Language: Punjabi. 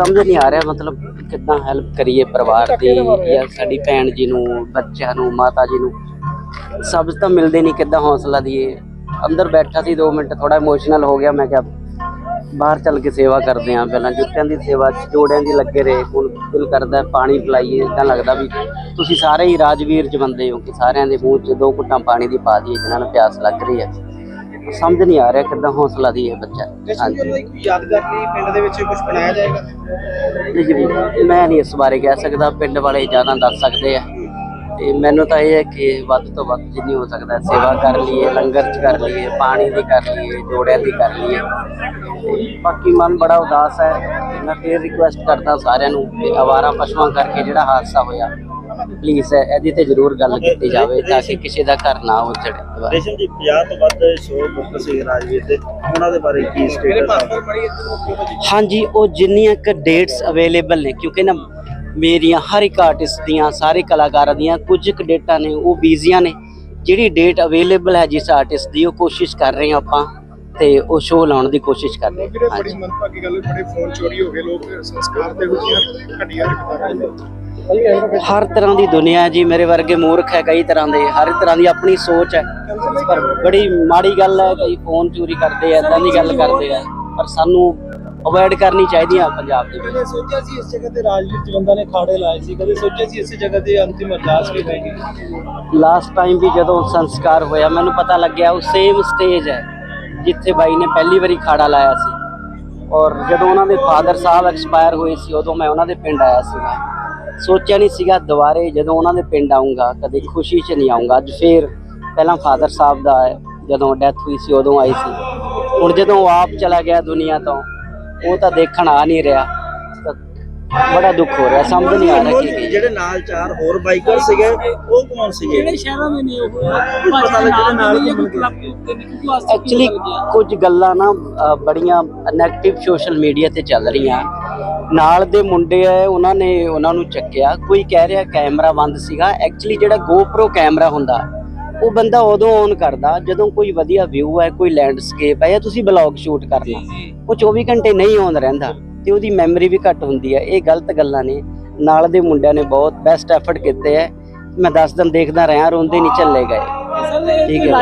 ਸਮਝ ਨਹੀਂ ਆ ਰਿਹਾ ਮਤਲਬ ਕਿੱਦਾਂ ਹੈਲਪ ਕਰੀਏ ਪਰਿਵਾਰ ਦੀ ਜਾਂ ਸਾਡੀ ਭੈਣ ਜੀ ਨੂੰ ਬੱਚਿਆਂ ਨੂੰ ਮਾਤਾ ਜੀ ਨੂੰ। ਸਬਜ਼ ਤਾਂ ਮਿਲਦੇ ਨਹੀਂ ਕਿੱਦਾਂ ਹੌਸਲਾ ਦਈਏ। ਅੰਦਰ ਬੈਠਾ ਸੀ 2 ਮਿੰਟ ਥੋੜਾ ਇਮੋਸ਼ਨਲ ਹੋ ਗਿਆ ਮੈਂ ਕਿਹਾ ਬਾਹਰ ਚੱਲ ਕੇ ਸੇਵਾ ਕਰਦੇ ਆਂ ਪਹਿਲਾਂ। ਜੁੱਤਿਆਂ ਦੀ ਸੇਵਾ ਜੋੜਿਆਂ ਦੀ ਲੱਗੇ ਰਹੇ ਹੁਣ ਦਿਲ ਕਰਦਾ ਪਾਣੀ ਪਿਲਾਈਏ। ਇਦਾਂ ਲੱਗਦਾ ਵੀ ਤੁਸੀਂ ਸਾਰੇ ਹੀ ਰਾਜਵੀਰ ਚ ਬੰਦੇ ਹੋ ਕਿ ਸਾਰਿਆਂ ਦੇ ਮੂੰਹ 'ਚ ਦੋ ਘੁੱਟਾਂ ਪਾਣੀ ਦੀ ਪਾ ਦਈਏ ਜਿਨ੍ਹਾਂ ਨੂੰ ਪਿਆਸ ਲੱਗ ਰਹੀ ਹੈ। ਸਮਝ ਨਹੀਂ ਆ ਰਿਹਾ ਕਿੱਦਾਂ ਹੌਸਲਾ ਦਈਏ ਬੱਚਾ। ਹਾਂਜੀ। ਕੋਈ ਯਾਦਗਾਰ ਲਈ ਪਿੰਡ ਦੇ ਵਿੱਚ ਕੁਝ ਬਣਾਇਆ ਜਾਏਗਾ? ਜੀ ਜੀ, ਮੈਂ ਨਹੀਂ ਇਸ ਬਾਰੇ ਕਹਿ ਸਕਦਾ ਪਿੰਡ ਵਾਲੇ ਜ਼ਿਆਦਾ ਦੱਸ ਸਕਦੇ ਆ। ਤੇ ਮੈਨੂੰ ਤਾਂ ਇਹ ਹੈ ਕਿ ਵੱਧ ਤੋਂ ਵੱਧ ਜਿੰਨੀ ਹੋ ਸਕਦਾ ਸੇਵਾ ਕਰ ਲਈਏ ਲੰਗਰ ਚ ਕਰ ਲਈਏ ਪਾਣੀ ਦੀ ਕਰ ਲਈਏ ਜੋੜਿਆਂ ਦੀ ਕਰ ਲਈਏ। ਬਾਕੀ ਮਨ ਬੜਾ ਉਦਾਸ ਹੈ। ਮੈਂ ਫੇਰ ਰਿਕੁਐਸਟ ਕਰਦਾ ਸਾਰਿਆਂ ਨੂੰ ਕਿ ਅਵਾਰਾ ਪਸ਼ੂਆਂ ਕਰਕੇ ਜਿਹੜਾ ਹਾਦਸਾ ਹੋਇਆ ਪਲੀਜ਼ ਇਹਦੀ ਤੇ ਜ਼ਰੂਰ ਗੱਲ ਕੀਤੀ ਜਾਵੇ ਤਾਂ ਕਿ ਕਿਸੇ ਦਾ ਘਰ ਨਾ ਉਜੜੇ। ਰੇਸ਼ਮ ਜੀ 50 ਤੋਂ ਵੱਧ ਸ਼ੋਅ ਬੁੱਕ ਸੀ ਰਾਜਵੀਰ ਦੇ। ਉਹਨਾਂ ਦੇ ਬਾਰੇ ਕੀ ਸਟੇਟਸ ਹੈ ਹਾਂਜੀ ਉਹ ਜਿੰਨੀਆਂ ਕ ਡੇਟਸ ਅਵੇਲੇਬਲ ਨੇ ਕਿਉਂਕਿ ਨਾ ਮੇਰੀਆਂ ਹਰ ਇੱਕ ਆਰਟਿਸਟ ਦੀਆਂ ਸਾਰੇ ਕਲਾਕਾਰਾਂ ਦੀਆਂ ਕੁਝ ਕੁ ਡੇਟਾਂ ਨੇ ਉਹ ਬੀਜ਼ੀਆਂ ਨੇ। ਜਿਹੜੀ ਡੇਟ ਅਵੇਲੇਬਲ ਹੈ ਜਿਸ ਆਰਟਿਸਟ ਦੀ ਉਹ ਕੋਸ਼ਿਸ਼ ਕਰ ਰਹੇ ਹਾਂ ਆਪਾਂ ਤੇ ਉਹ ਸ਼ੋਅ ਲਾਉਣ ਦੀ ਕੋਸ਼ਿਸ਼ ਕਰ ਰਹੇ ਹਾਂ। ਬੜੀ ਮੰਦਭਾਗੀ ਗੱਲ ਹੈ, ਬੜੇ ਫੋਨ ਚੋਰੀ ਹੋ ਗਏ ਲੋਕ ਸੰਸਕਾਰ ਤੇ ਹੋਈਆਂ ਘਟੀਆਂ ਕਰਦੇ ਹਰ ਤਰ੍ਹਾਂ ਦੀ ਦੁਨੀਆ ਹੈ ਜੀ ਮੇਰੇ ਵਰਗੇ ਮੂਰਖ ਹੈ ਕਈ ਤਰ੍ਹਾਂ ਦੇ ਹਰ ਤਰ੍ਹਾਂ ਦੀ ਆਪਣੀ ਸੋਚ ਹੈ। ਪਰ ਬੜੀ ਮਾੜੀ ਗੱਲ ਹੈ ਕਈ ਫੋਨ ਚੋਰੀ ਕਰਦੇ ਆ ਇਦਾਂ ਦੀ ਗੱਲ ਕਰਦੇ ਆ। ਪਰ ਸਾਨੂੰ ਅਵੋਇਡ ਕਰਨੀ ਚਾਹੀਦੀ ਆ ਪੰਜਾਬ ਦੇ ਵਿੱਚ। ਕਦੇ ਸੋਚਿਆ ਸੀ ਇਸ ਜਗ੍ਹਾ ਤੇ ਰਾਜਵੀਰ ਜਵੰਦਾ ਨੇ ਖਾੜੇ ਲਾਏ ਸੀ? ਕਦੇ ਸੋਚਿਆ ਸੀ ਇਸੇ ਜਗ੍ਹਾ ਤੇ ਅੰਤਿਮ ਅਰਦਾਸ ਵੀ ਹੋਏਗੀ? ਲਾਸਟ ਟਾਈਮ ਵੀ ਜਦੋਂ ਸੰਸਕਾਰ ਹੋਇਆ ਮੈਨੂੰ ਪਤਾ ਲੱਗਿਆ ਉਹ ਸੇਮ ਸਟੇਜ ਹੈ ਜਿੱਥੇ ਬਾਈ ਨੇ ਪਹਿਲੀ ਵਾਰੀ ਖਾੜਾ ਲਾਇਆ ਸੀ। ਔਰ ਜਦੋਂ ਉਹਨਾਂ ਦੇ ਫਾਦਰ ਸਾਹਿਬ ਐਕਸਪਾਇਰ ਹੋਏ ਸੀ ਉਦੋਂ ਮੈਂ ਉਹਨਾਂ ਦੇ ਪਿੰਡ ਆਇਆ ਸੀਗਾ। ਸੋਚਿਆ ਨਹੀਂ ਸੀਗਾ ਦੁਬਾਰੇ ਜਦੋਂ ਉਹਨਾਂ ਦੇ ਪਿੰਡ ਆਉਂਗਾ ਕਦੇ ਖੁਸ਼ੀ 'ਚ ਨਹੀਂ ਆਉਂਗਾ ਅੱਜ ਫੇਰ ਪਹਿਲਾਂ ਫਾਦਰ ਸਾਹਿਬ ਦਾ ਹੈ, ਜਦੋਂ ਡੈਥ ਹੋਈ ਸੀ ਉਦੋਂ ਆਈ ਸੀ। ਹੁਣ ਜਦੋਂ ਉਹ ਆਪ ਚਲਾ ਗਿਆ ਦੁਨੀਆ ਤੋਂ ਉਹ ਤਾਂ ਦੇਖਣ ਆ ਨਹੀਂ ਰਿਹਾ। ਬੜਾ ਦੁੱਖ ਹੋ ਰਿਹਾ ਸਮਝ ਨਹੀਂ ਆ ਰਿਹਾ ਕੀ ਜਿਹੜੇ ਨਾਲ ਚਾਰ ਹੋਰ ਬਾਈਕਰ ਸੀਗੇ ਉਹ ਕੌਣ ਸੀਗੇ? ਸ਼ਹਿਰਾਂ ਦੇ ਨਹੀਂ ਉਹ ਕੁਝ ਪਤਾ ਲੱਗਾ ਜਿਹਦੇ ਨਾਲ ਐਕਚੁਅਲੀ ਕੁਝ ਗੱਲਾਂ ਨਾ ਬੜੀਆਂ ਨੈਗੇਟਿਵ ਸੋਸ਼ਲ ਮੀਡੀਆ ਤੇ ਚੱਲ ਰਹੀਆਂ। ਨਾਲ ਦੇ ਮੁੰਡੇ ਆ ਉਹਨਾਂ ਨੇ ਉਹਨਾਂ ਨੂੰ ਚੱਕਿਆ। ਕੋਈ ਕਹਿ ਰਿਹਾ ਕੈਮਰਾ ਬੰਦ ਸੀਗਾ। ਐਕਚੁਅਲੀ ਜਿਹੜਾ GoPro ਕੈਮਰਾ ਹੁੰਦਾ ਉਹ ਬੰਦਾ ਉਦੋਂ ਔਨ ਕਰਦਾ ਜਦੋਂ ਕੋਈ ਵਧੀਆ ਵਿਊ ਹੈ ਕੋਈ ਲੈਂਡਸਕੇਪ ਹੈ ਜਾਂ ਤੁਸੀਂ ਬਲੌਗ ਸ਼ੂਟ ਕਰਨਾ ਉਹ 24 ਘੰਟੇ ਨਹੀਂ ਔਨ ਰਹਿੰਦਾ ਤੇ ਉਹਦੀ ਮੈਮਰੀ ਵੀ ਘੱਟ ਹੁੰਦੀ ਹੈ ਇਹ ਗਲਤ ਗੱਲਾਂ ਨੇ। ਨਾਲ ਦੇ ਮੁੰਡਿਆਂ ਨੇ ਬਹੁਤ ਬੈਸਟ ਐਫਰਟ ਕੀਤੇ ਹੈ। ਮੈਂ 10 ਦਿਨ ਦੇਖਦਾ ਰਿਹਾ ਰੋਂਦੇ ਨਹੀਂ ਚੱਲੇ ਗਏ। ਠੀਕ ਹੈ